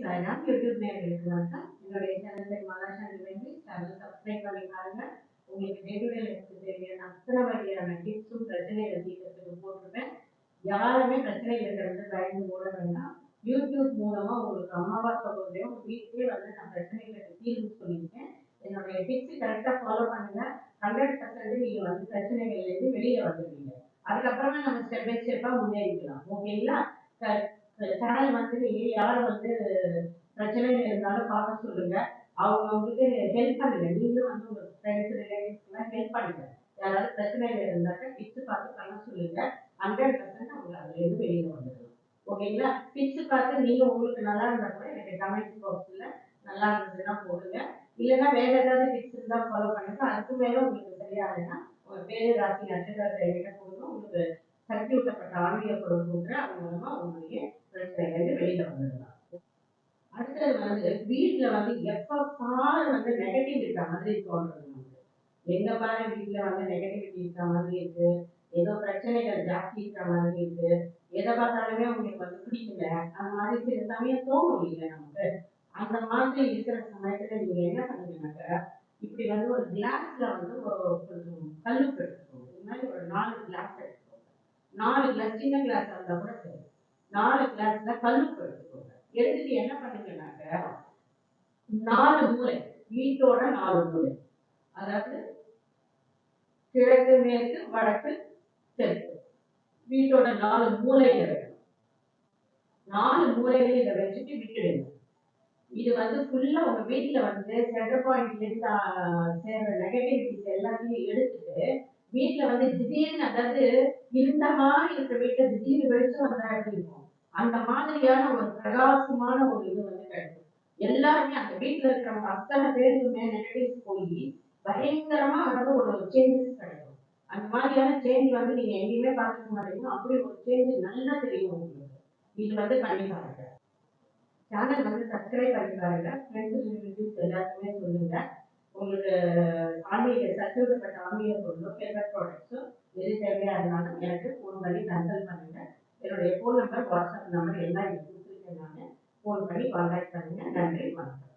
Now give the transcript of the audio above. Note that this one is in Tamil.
நான் சாய்ராம் யூடியூப் நேர்களுக்கு வணக்கம் என்னுடைய சேனல் மகாஷாந்தி வேண்டி சேனல் சப்ஸ்கிரைப் பண்ணி பாருங்க. உங்களுக்கு டே டு டே லைஃப்க்கு தேவையான அத்தனை வகையான டிப்ஸும் பிரச்சனைகள் தீர்க்கறதுக்கு போட்டிருப்பேன். யாருமே பிரச்சனை இருக்கிறது பயந்து ஓட வேண்டாம். யூடியூப் மூலமா உங்களுக்கு அம்மாவா சகோதரியும் வீட்டிலே வந்து நான் பிரச்சனைகளுக்கு தீர்வு சொல்லியிருக்கேன். என்னுடைய டிப்ஸ் கரெக்டாக ஃபாலோ பண்ணுங்க. ஹண்ட்ரட் பர்சன்ட் நீங்க வந்து பிரச்சனைகள்லேருந்து வெளியே வந்துடுவீங்க. அதுக்கப்புறமா நம்ம ஸ்டெப் பை ஸ்டெப்பாக முன்னேறிக்கலாம். ஓகேங்களா சேனல் வந்து யார் வந்து பிரச்சனைகள் இருந்தாலும் பார்க்க சொல்லுங்க. அவங்க அவங்களுக்கு ஹெல்ப் பண்ணுங்க. நீங்களும் வந்து உங்க ஃப்ரெண்ட்ஸ் ரிலேட்டிவ்ஸ்லாம் ஹெல்ப் பண்ணுங்க. யாராவது பிரச்சனைகள் இருந்தாக்க பிச்சு பார்த்து பண்ண சொல்லுங்க. ஹண்ட்ரட் பர்சன்ட் அவங்க அதுலேருந்து வெளியில வந்துடலாம். ஓகேங்களா? பிச்சு பார்த்து நீங்க உங்களுக்கு நல்லா இருந்தா கூட எனக்கு கமெண்ட் பாக்ஸ்ல நல்லா இருந்ததுன்னா போடுங்க. இல்லைன்னா வேற ஏதாவது டிப்ஸ் இருந்தால் ஃபாலோ பண்ணுங்க. அதுக்கு மேல உங்களுக்கு சரியாகலைன்னா உங்க பேரு ராசி நட்சத்திரத்தை என்கிட்ட போடுங்க. உங்களுக்கு சக்தி ஊட்டப்பட்ட ஆன்மீக பொருள் கொடுக்குற அது மூலமா உங்களுடைய பிரச்சனைகள் வெளியில வந்துடலாம். அடுத்தது வந்து வீட்டுல வந்து எப்ப பாரு வந்து நெகட்டிவ் இருக்க மாதிரி தோன்றது நமக்கு. எங்க பாரு வீட்டுல வந்து நெகட்டிவிட்டி இருக்க மாதிரி இருக்கு. ஏதோ பிரச்சனைகள் ஜாஸ்தி இருக்க மாதிரி இருக்கு. எதை பார்த்தாலுமே உங்களுக்கு வந்து பிடிக்கல. அந்த மாதிரி சில சமயம் தோணும் இல்லை நமக்கு? அந்த மாதிரி இருக்கிற சமயத்துல நீங்க என்ன பண்ணுவீங்கன்னாக்க இப்படி வந்து ஒரு கிளாஸ்ல வந்து ஒரு கொஞ்சம் கல்லுப்பு எடுத்துக்கோங்க. இது மாதிரி ஒரு நாலு கிளாஸ் எடுத்துக்கோங்க. நாலு கிளாஸ் சின்ன கிளாஸ் இருந்தா கூட சரி. நாலு கிளாஸ்ல கல்லுப்பு எடுத்துக்கோங்க. எடுத்துட்டு என்ன பண்ணுங்கனாக்க நாலு மூலை வீட்டோட நாலு மூலை அதாவது கிழக்கு மேற்கு வடக்கு தெற்கு. வீட்டோட நாலு மூலைகள் வைக்கணும். நாலு மூலையில இதை வச்சுட்டு விட்டுடுங்க. இது வந்து ஃபுல்லா உங்க வீட்டுல வந்து சென்டர் பாயிண்ட்ல இருந்து ஆஹ், சேர்ற நெகட்டிவிட்டிஸ் எல்லாத்தையும் எடுத்துட்டு வீட்டுல வந்து திடீர்னு அதாவது இருந்த மாதிரி இருக்கிற வீட்டுல திடீர்னு வெளிச்சம் வந்தா எப்படி இருக்கும். அந்த மாதிரியான ஒரு பிரகாசமான ஒரு இது வந்து கிடைக்கும். எல்லாருமே அந்த வீட்டுல இருக்கிறவங்க அத்தனை பேருக்குமே நெகட்டிவ்ஸ் போய் பயங்கரமா வந்து ஒரு சேஞ்சஸ் கிடைக்கும். அந்த மாதிரியான சேஞ்ச் வந்து நீங்க எங்கேயுமே பார்த்துக்க மாட்டீங்க. அப்படி ஒரு சேஞ்ச் நல்லா தெரியும் உங்களுக்கு. இது வந்து கண்டிப்பாக பாருங்க. சேனல் வந்து சப்ஸ்கிரைப் பண்ணி பாருங்க. ஃப்ரெண்ட்ஸ் ரிலேட்டிவ்ஸ் எல்லாருக்குமே சொல்லுங்க. உங்களுக்கு ஆன்மீக சர்டிஃபிகேட் ஆன்மீக பொருளும் ஃபேவரட் எது தேவையா இருந்தாலும் எனக்கு ஃபோன் பண்ணி கன்சல்ட் பண்ணுங்க. என்னுடைய ஃபோன் நம்பர் வாட்ஸ்அப் நம்பர் எல்லாம் இங்கே கொடுத்துருக்கேன் நான் ஃபோன் பண்ணி கான்டாக்ட் பண்ணுங்கள் நன்றி வணக்கம்.